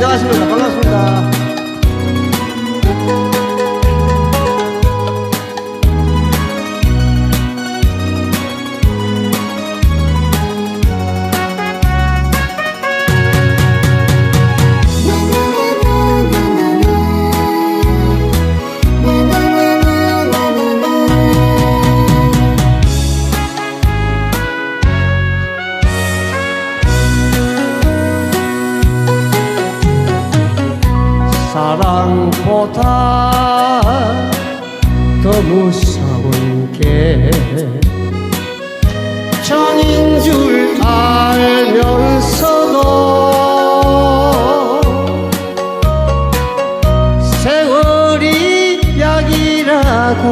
যাওয়া আসবে না ভালো 사랑보다 더 무서운 게 정인 줄 알면서도 세월이 약이라고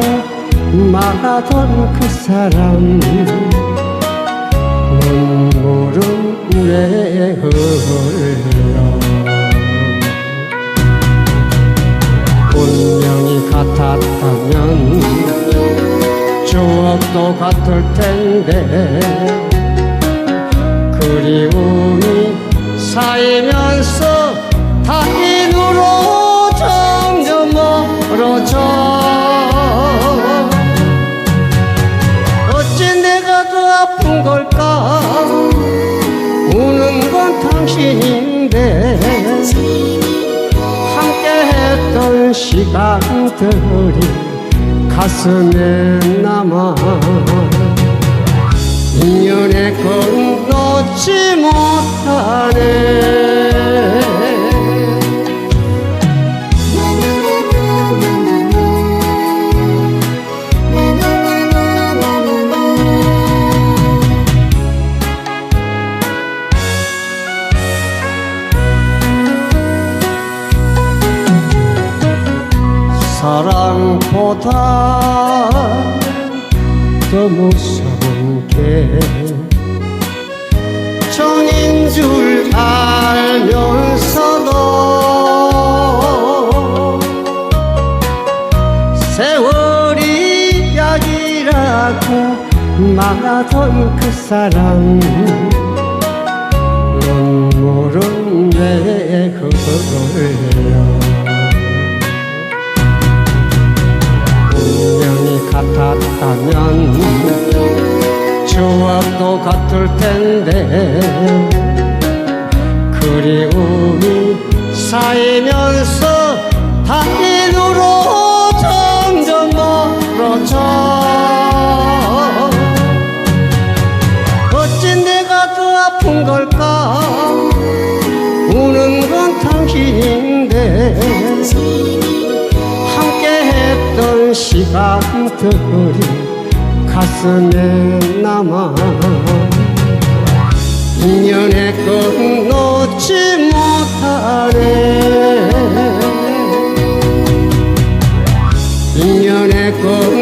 말하던 그 사람 운명이 같았다면 추억도 같을 텐데 그리움이 쌓이면서 시간들이 가슴에 남아. 인연의 건 놓지 못하네 사랑보다 더 무서운 게 정인 줄 알면서도 세월이 약이라고 말하던 그 사람 눈물은 왜 흘러 같았다면 추억도 같을 텐데. 그리움이 쌓이면서 타인으로 점점 멀어져. 어찌 내가 더 아픈 걸까? 우는 건 당신인데 함께했던 시간들이 가슴에 남아 인연의 건 놓지 못하네. 인연의 건